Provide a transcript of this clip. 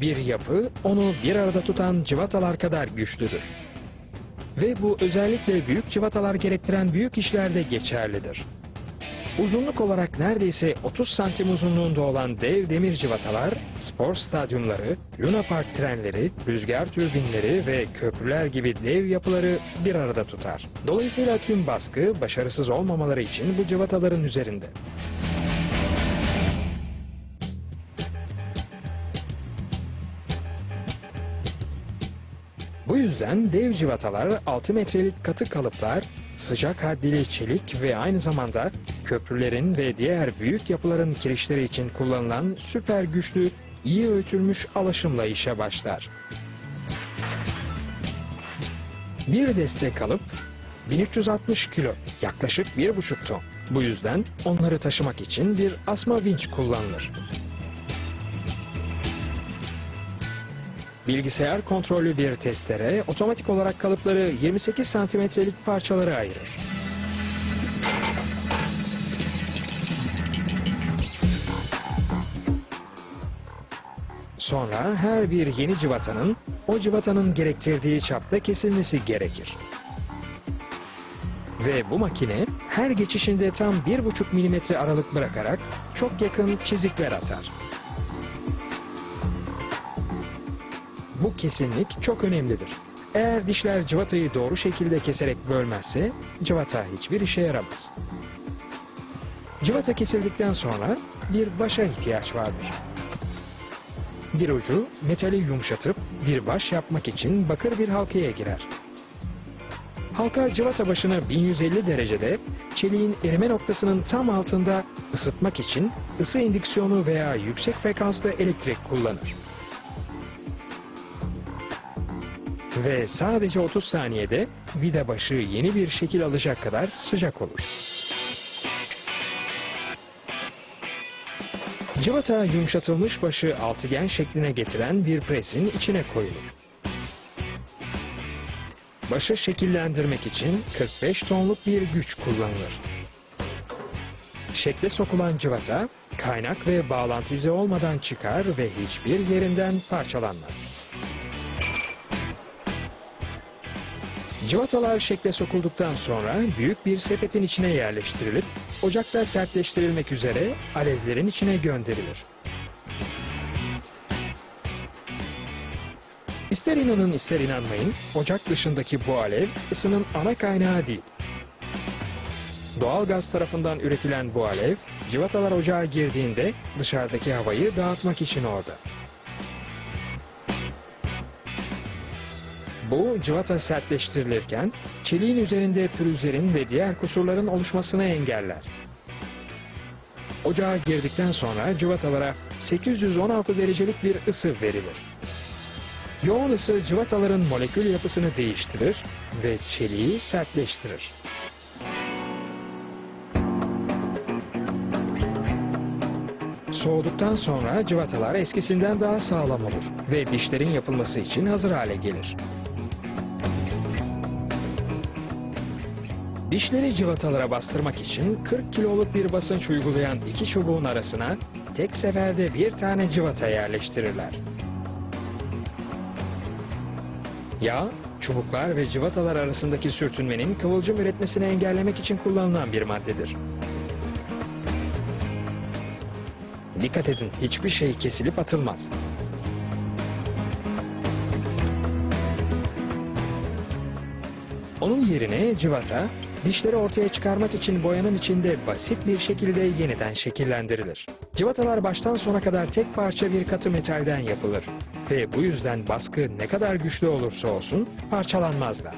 Bir yapı onu bir arada tutan cıvatalar kadar güçlüdür. Ve bu özellikle büyük cıvatalar gerektiren büyük işlerde geçerlidir. Uzunluk olarak neredeyse 30 santim uzunluğunda olan dev demir cıvatalar, spor stadyumları, Luna Park trenleri, rüzgar türbinleri ve köprüler gibi dev yapıları bir arada tutar. Dolayısıyla tüm baskı başarısız olmamaları için bu cıvataların üzerinde. Bu yüzden dev cıvatalar 6 metrelik katı kalıplar, sıcak haddili çelik ve aynı zamanda köprülerin ve diğer büyük yapıların kirişleri için kullanılan süper güçlü, iyi öğütülmüş alaşımla işe başlar. Bir deste kalıp 1360 kilo, yaklaşık 1,5 ton. Bu yüzden onları taşımak için bir asma vinç kullanılır. Bilgisayar kontrollü bir testere otomatik olarak kalıpları 28 santimetrelik parçalara ayırır. Sonra her bir yeni cıvatanın o cıvatanın gerektirdiği çapta kesilmesi gerekir. Ve bu makine her geçişinde tam 1,5 milimetre aralık bırakarak çok yakın çizikler atar. Bu kesinlik çok önemlidir. Eğer dişler cıvatayı doğru şekilde keserek bölmezse cıvata hiçbir işe yaramaz. Cıvata kesildikten sonra bir başa ihtiyaç vardır. Bir ucu metali yumuşatıp bir baş yapmak için bakır bir halkaya girer. Halka cıvata başını 1150 derecede çeliğin erime noktasının tam altında ısıtmak için ısı indüksiyonu veya yüksek frekanslı elektrik kullanır. Ve sadece 30 saniyede vida başı yeni bir şekil alacak kadar sıcak olur. Cıvata yumuşatılmış başı altıgen şekline getiren bir presin içine koyulur. Başı şekillendirmek için 45 tonluk bir güç kullanılır. Şekle sokulan cıvata kaynak ve bağlantı izi olmadan çıkar ve hiçbir yerinden parçalanmaz. Cıvatalar şekle sokulduktan sonra büyük bir sepetin içine yerleştirilip ocakta sertleştirilmek üzere alevlerin içine gönderilir. İster inanın ister inanmayın ocak dışındaki bu alev ısının ana kaynağı değil. Doğal gaz tarafından üretilen bu alev cıvatalar ocağa girdiğinde dışarıdaki havayı dağıtmak için orada. Bu cıvata sertleştirilirken çeliğin üzerinde pürüzlerin ve diğer kusurların oluşmasını engeller. Ocağa girdikten sonra cıvatalara 816 derecelik bir ısı verilir. Yoğun ısı cıvataların molekül yapısını değiştirir ve çeliği sertleştirir. Soğuduktan sonra cıvatalar eskisinden daha sağlam olur ve dişlerin yapılması için hazır hale gelir. Dişleri cıvatalara bastırmak için 40 kiloluk bir basınç uygulayan iki çubuğun arasına tek seferde bir tane cıvata yerleştirirler. Yağ, çubuklar ve cıvatalar arasındaki sürtünmenin kıvılcım üretmesini engellemek için kullanılan bir maddedir. Dikkat edin, hiçbir şey kesilip atılmaz. Onun yerine cıvata, dişleri ortaya çıkarmak için boyanın içinde basit bir şekilde yeniden şekillendirilir. Cıvatalar baştan sona kadar tek parça bir katı metalden yapılır. Ve bu yüzden baskı ne kadar güçlü olursa olsun parçalanmazlar.